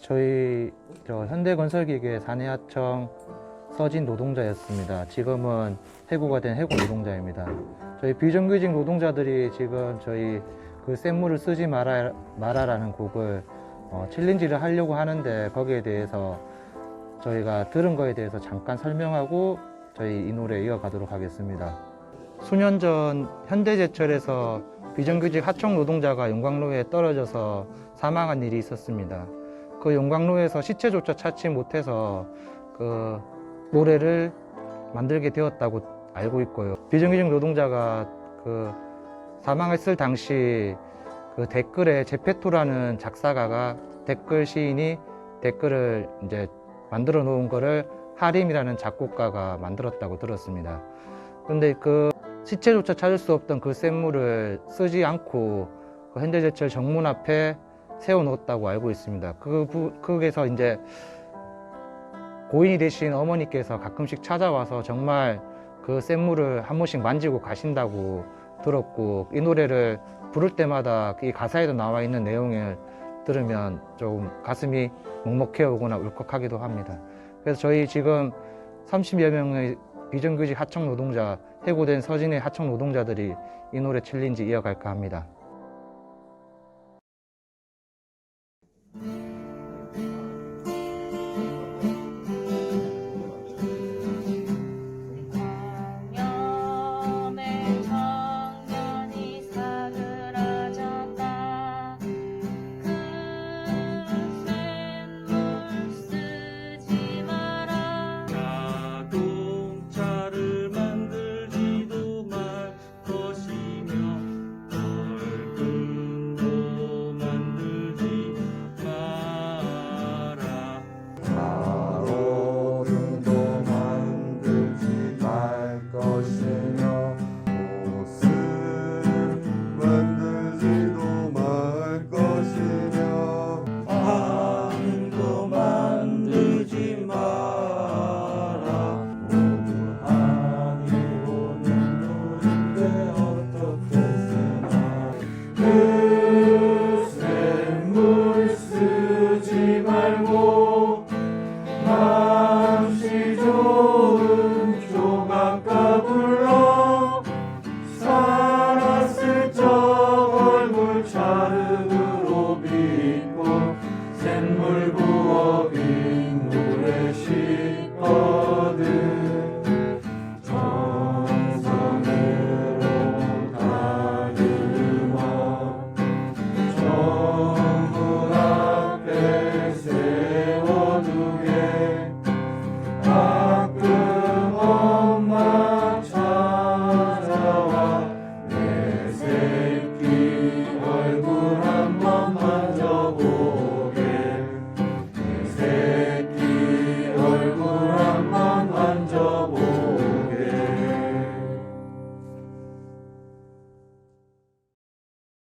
저희 저 현대건설기계 사내하청 서진 노동자였습니다. 지금은 해고가 된 해고 노동자입니다. 저희 비정규직 노동자들이 지금 저희 그 샘물을 쓰지 마라, 마라라는 곡을 어, 챌린지를 하려고 하는데 거기에 대해서 저희가 들은 거에 대해서 잠깐 설명하고 저희 이 노래 이어가도록 하겠습니다. 수년 전 현대제철에서 비정규직 하청 노동자가 용광로에 떨어져서 사망한 일이 있었습니다. 그 용광로에서 시체조차 찾지 못해서 그 노래를 만들게 되었다고 알고 있고요. 비정규직 노동자가 그 사망했을 당시 그 댓글에 제페토라는 작사가가 댓글 시인이 댓글을 이제 만들어 놓은 거를 하림이라는 작곡가가 만들었다고 들었습니다. 근데 그 시체조차 찾을 수 없던 그 샘물을 쓰지 않고 그 현대제철 정문 앞에 세워 놓았다고 알고 있습니다. 그, 부, 거기서 이제 고인이 되신 어머니께서 가끔씩 찾아와서 정말 그 샘물을 한 번씩 만지고 가신다고 들었고 이 노래를 부를 때마다 이 가사에도 나와 있는 내용을 들으면 조금 가슴이 먹먹해 오거나 울컥하기도 합니다. 그래서 저희 지금 30여 명의 비정규직 하청 노동자, 해고된 서진의 하청 노동자들이 이 노래 챌린지 이어갈까 합니다. know. 就不。